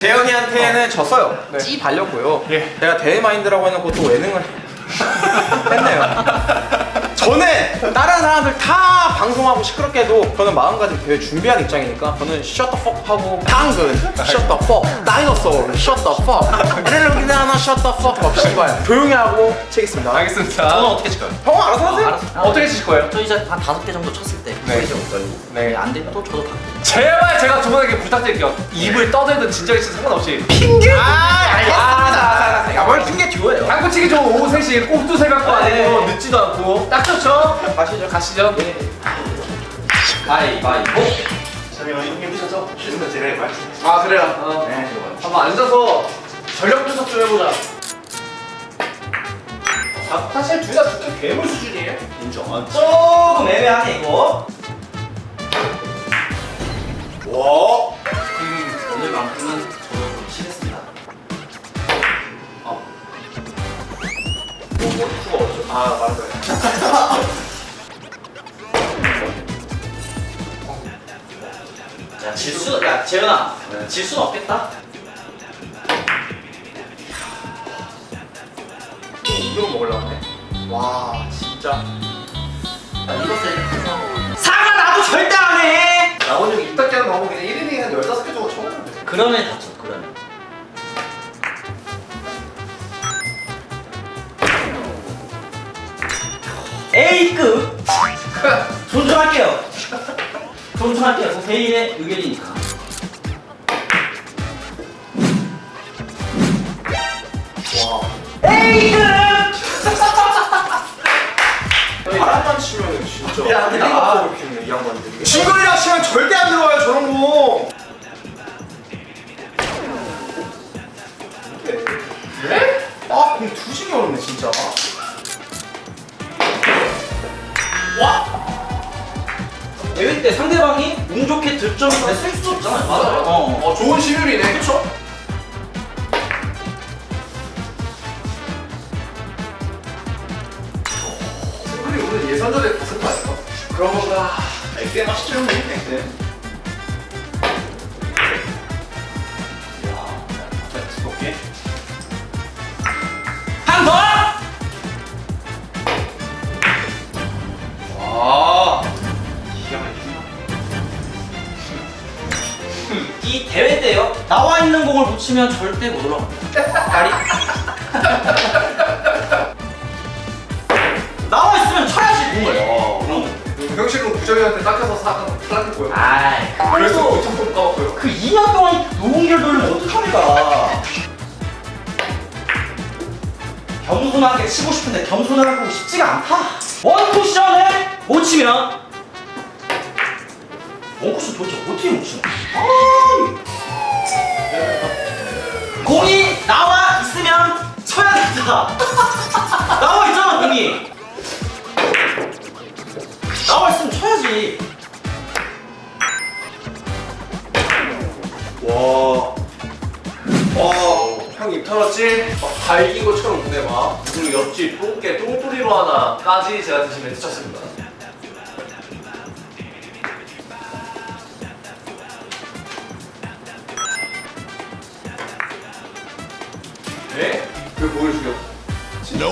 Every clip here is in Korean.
재현이한테는 졌어요. 네. 찌 발렸고요. 예. 내가 대마인드라고 해놓고 또 예능을 했네요. 저는 다른 사람들 다 방송하고 시끄럽게 해도 저는 마음가짐 되게 준비한 입장이니까 저는 shut the fuck 하고 당근 shut the fuck 다이너소울 shut the fuck 에렐로기나나 shut the fuck 막 씨발 조용히 하고 치겠습니다. 알겠습니다. 저는 어떻게 칠까요? 형 알아서 하세요. 알았어. 어떻게 치실 거예요? 저 이제 한 다섯 개 정도 쳤을 때 네. 이제 걸고 네. 안 되면 또 저도 바꾸고 제발 제가 두 분에게 부탁드릴게요. 입을 떠들든 치든 상관없이 핑계. 아 알겠습니다. 야, 뭘 핑계 줘요? 당구치기 좋은 오후 3시에 꼭두새 갖고 아니고 네. 늦지도 않고 딱 좋죠? 가시죠. 가시죠. 가위바위보 저희가 힘드셔서 거 제가 말씀. 아 그래요? 어. 한번 앉아서 전력 분석 좀 해보자. 자, 사실 둘 다 진짜 괴물 수준이에요. 인정. 조금 애매하네 이거 와. 오늘만큼은 저도 좀 치겠습니다 어. 뭐, 수가 없죠. 아 맞아요. 야 질수 야 재현아 네. 질 수는 없겠다 이거 먹으려고 해. 와 진짜. 야 사과 나도 절대 안해 나온 형 입닫기 하는 방법 그냥 1인이 한 15개 정도 돼. 그러면 다쳐 A급 존중할게요 존중할게요 저 개인의 의견이니까 A급 바람만 치면은 진짜. 야, 근데 아, 이거 피우네 이 양반들이. 친구들이랑 치면 절대 안 들어와요 저런 거. 네? 아, 그럼 두식이 어렵네 진짜. 대회 때 상대방이 운 좋게 득점을 쓸수 없잖아요 맞아요. 어. 어, 좋은 시뮬이네. 그쵸? 우리 오늘 예선전에 갔을 거 아닐까? 그런 거보다 액땜 하시죠 형님 액땜 붙이면 절대 못 올라갑니다 다리? 나와 있으면 쳐야지 공을 어. 병실은 구정이한테 닦여서 사가 탈락했고요. 아이. 그래서 엄청 까먹고요. 그 2년 동안 노홍길 돌면 어떡합니까? 겸손하게 치고 싶은데 겸손하고 싶지가 않다? 원 쿠션을 못 치면 원 쿠션 도대체 어떻게 못 치나 아이. 공이 나와 있으면 쳐야 된다 나와 있잖아 공이 나와 있으면 쳐야지 와. 와. 형입 털었지? 막 갈긴 것처럼 눈에 막. 그리고 옆집 똥개 똥뿌리로 하나까지 제가 대신 멘트 쳤습니다. 네? 왜 보여주려?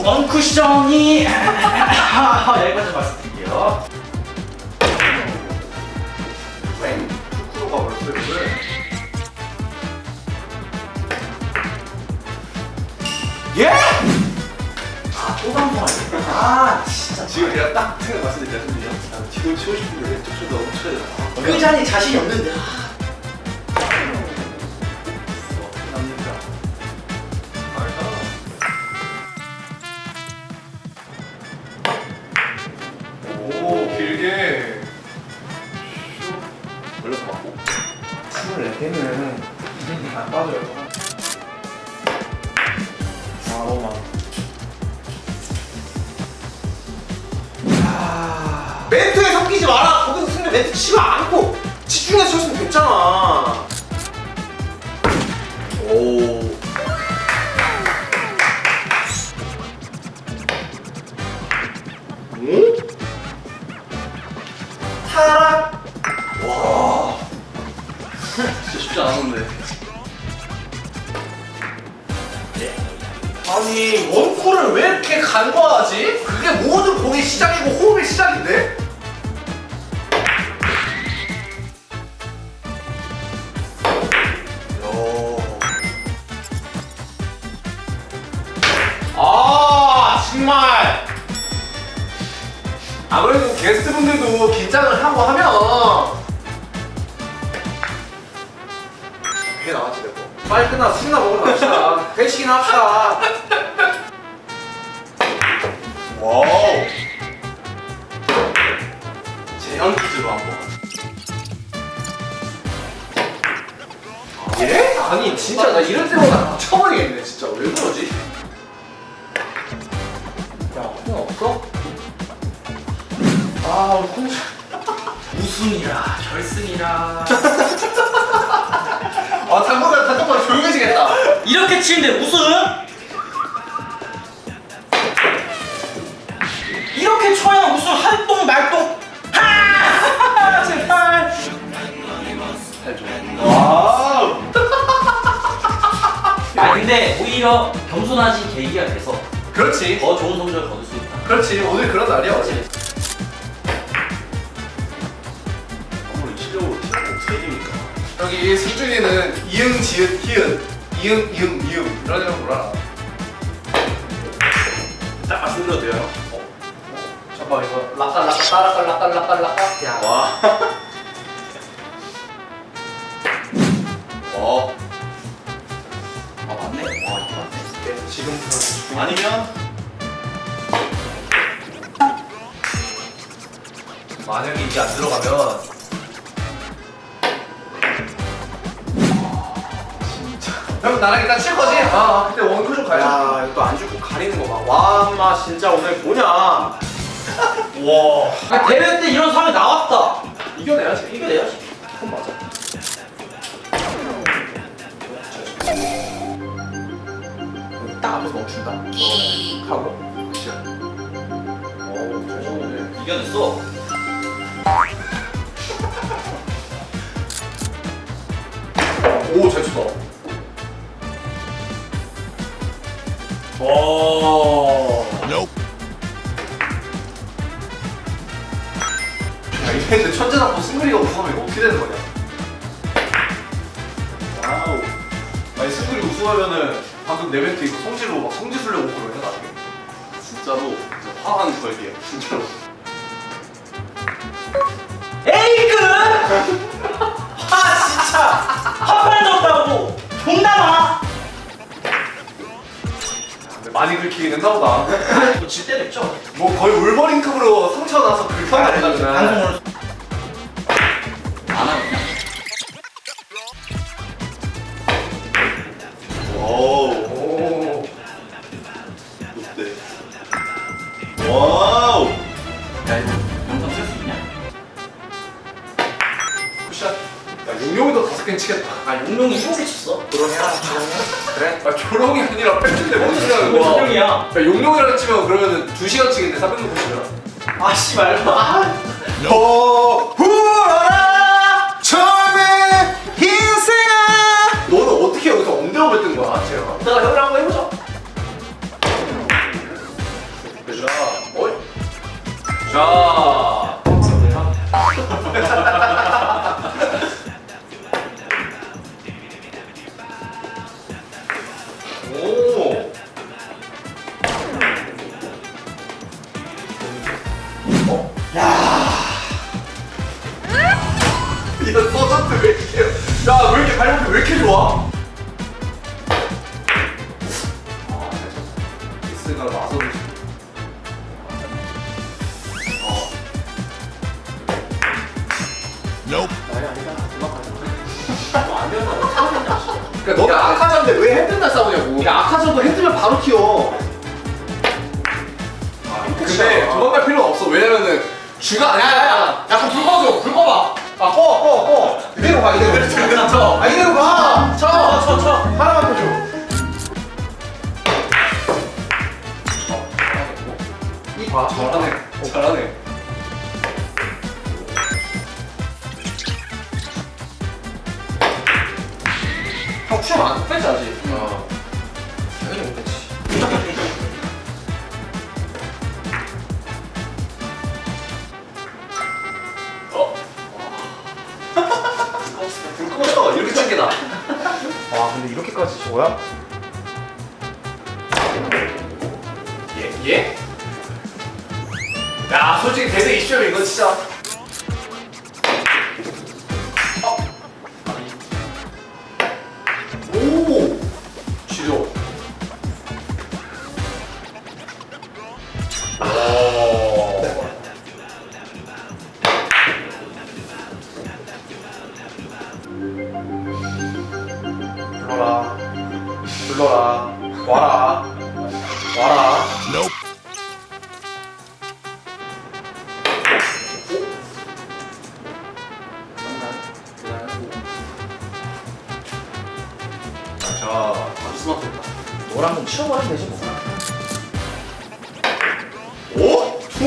원쿠션이 여기까지 말씀드릴게요 벌써 이거를. 예? 아또 방송하네 아 진짜 지금 제가 딱 생각났을 때. 아, 뒤도 치고 싶은데 왼쪽 sho도 너무 쳐야 되나? 끄자니 자신이 없는데 어 멘트 치고 않고 집중해서 쳤으면 됐잖아. 오. 응? 타락. 진짜 쉽지 않았는데. 아니 원코를 왜 이렇게 간과하지? 그게 모든 공의 시작이고 호흡의 시작인데? 아무래도 게스트분들도 긴장을 하고 하면 배 나왔지 내거 빨리 끝나서 술이나 먹으러 갑시다 회식이나 합시다 와우. 재현 퀴즈로 한번 예? 아니 진짜 나 이럴 때마다 미쳐버리겠네 진짜 왜 그러지? 콩 우승이라 결승이라. 아 당분간 당분간 조용해지겠다. 이렇게 치는데 우승? 이렇게 쳐야 무슨 활동 말동? 하! 제발. 와우. 아 근데 오히려 겸손하신 계기가 돼서 그렇지. 더 좋은 성적을 거둘 수 있다. 그렇지. 오늘 그런 날이야 어제 여기 승준이는 이응 지읒 히읗 이응 이응 이응. 이러면 몰라 딱 말씀드려도 돼요? 잠깐 이거 라까 라까 따라까 라까 라까 라까 야. 와. 어. 아 맞네. 와 이거 맞네. 지금 아니면? 만약에 이게 안 들어가면 형 나랑 일단 칠 거지? 아 그때 원투 좀 가자 야 이거 또안 주고 가리는 거 봐 와 엄마 진짜 오늘 뭐냐? 와. 아, 대회 때 이런 상황이 나왔다. 이겨내야지 이겨내야지. 그건 맞아. 딱 앞에서 멈춘다. 끼익 하고. 어우 잘 쳤는데 이겨냈어 야 이랬는데 천재 잡고 승글이가 우승하면 이거 어떻게 되는 거냐? 와우. 아니 승글이 우승하면은 방금 내 멘트 이거 성질로 막 성지순례 오고 그러냐 나중에 진짜로. 진짜 화한 걸게요. 진짜로 많이 긁히긴 했나. 보다 뭐질 때도 있죠. 뭐 거의 울버링급으로 상처 나서 방송을 안 용용이도 다섯 개 치겠다. 아 용룡이 이렇게 쳤어? 그러냐 그래? 아 조롱이 아니라 팬인데 뭔 소리 하는 뭐 거야 용룡이야? 야 용용이라 치면 그러면은 2시간 치겠네. 360이면 아 씨발. 아. 어 왜 이렇게 야왜 이렇게 발목이 왜 이렇게 좋아? 아 잘 쳤어. 된다 어떡하겠냐 진짜 그러니까 너가 아카자인데 왜 헤드날 싸우냐고. 야 아카자도 헤드면 바로 튀어. 근데 도망갈 필요는 없어. 왜냐면은 쥐가 아니야 야 야야 약간 불 꺼줘. 불 꺼봐. 아 꺼 꺼 꺼 이대로. 가 이대로 아 이대로 가 쳐 쳐 쳐 하나만 펴줘. 이봐 잘하네. 잘하네 예? 예? 야 솔직히 대세 이슈면 이거 진짜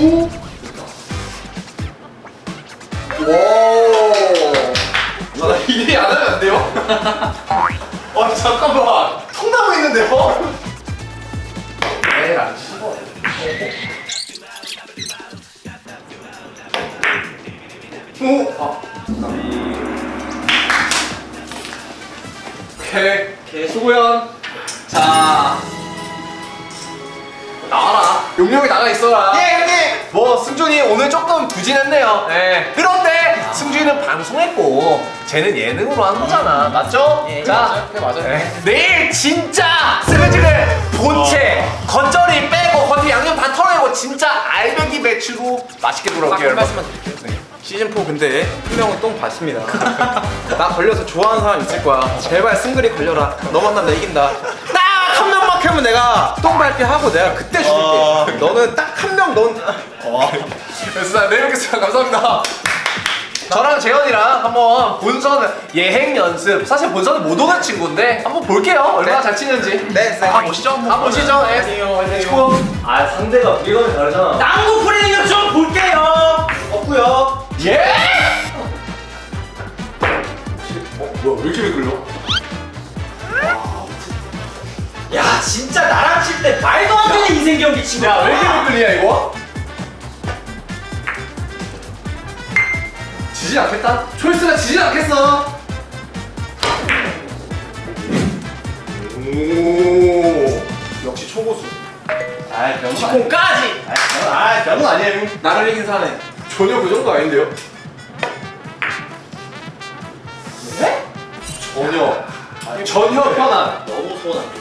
오! 투! 와! 나 이게 안 하면 안 돼요? 아, 잠깐만. 통나무 있는데요? 에이, 안 치워. 오! 아. 오케이. 오케이, 수고연. 자. 나와라. 용용이 나가 있어라. 예. 뭐 승준이 오늘 조금 부진했네요. 예. 그런데 승준이는 방송했고 쟤는 예능으로 한 거잖아. 맞죠? 예, 자, 네, 맞아요. 예. 내일 진짜 스그지를 본체 겉절이 빼고 겉에 양념 다 털어내고 진짜 알배기 배추로 맛있게 돌아올게요. 딱 여러분. 말씀만 드릴게요. 시즌 4 근데 한 명은 똥 봤습니다. 나 걸려서 좋아하는 사람 있을 거야. 제발 승글이 걸려라. 너 만나면 나 이긴다. 딱 한 명만 하면 내가 똥 밟기 하고 내가 그때 죽일게. 너는 딱 한 명 넌. 그래서 내일 뵙겠습니다. 감사합니다. 저랑 재현이랑 한번 본선 예행 연습 사실 본선은 못 오는 친구인데 한번 볼게요 얼마나 네. 잘 치는지 네, 네. 한번 보시죠 한번 보시죠 예. 아 상대가 무게감이 다르잖아 땅구 프리링을 좀 볼게요 없고요 예? 어? 뭐야 왜 이렇게 끌려? 야 진짜 나랑 칠 때 말도 안 되는 인생 경기 친구 야 왜 이렇게 끌리냐 이거? 지지 않겠다? 초이스가 지지 않겠어 오 역시 초고수. 아 병은 지콩까지 아 병은 아니에요 나를 이긴 사내. 전혀 그 정도 아닌데요? 네? 전혀 전혀 편안 너무 소원 안